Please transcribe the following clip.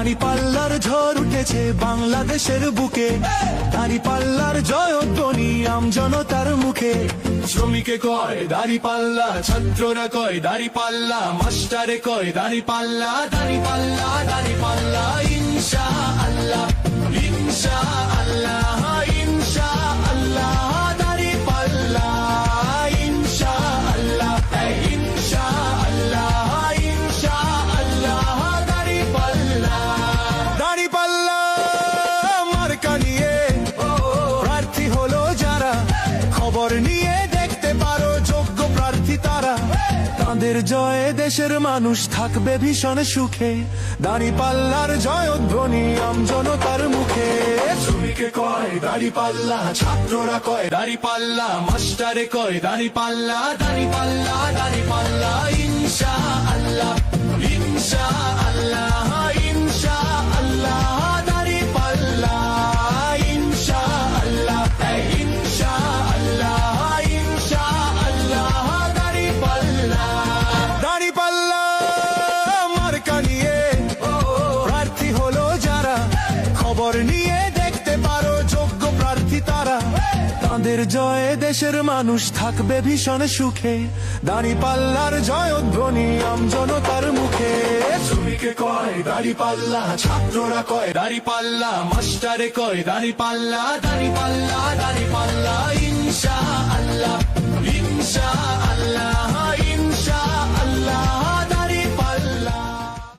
দাঁড়ি পাল্লার ঝড় উঠেছে বাংলাদেশের বুকে। দাঁড়ি পাল্লার জয়ধ্বনি আমজনতার মুখে। শ্রমিকে কয় দাঁড়ি পাল্লা, ছাত্ররা কয় দাঁড়ি পাল্লা, মাস্টারে কয় দাঁড়ি পাল্লা দাঁড়ি পাল্লা দাঁড়ি পাল্লা, ইনশা। তাদের জয়ে দেশের মানুষ থাকবে ভীষণ সুখে। দাড়ি পাল্লার জয়ধ্বনি আম জনতার মুখে। শ্রমিকে কয়, দাড়ি পাল্লা, ছাত্ররা কয়, দাড়ি পাল্লা, মাস্টারে কয়, দাড়ি পাল্লা দাড়ি পাল্লা তাদের জয়ে, দেশের মানুষ থাকবে ভীষণ সুখে। দাঁড়ি পাল্লার জয়ধ্বনি আম জনতার মুখে। শ্রমিকে কয় দাঁড়ি পাল্লা ছাত্ররা কয় দাঁড়ি পাল্লা মাস্টারে কয় দাঁড়ি পাল্লা দাঁড়ি পাল্লা দাঁড়ি পাল্লা ইনশা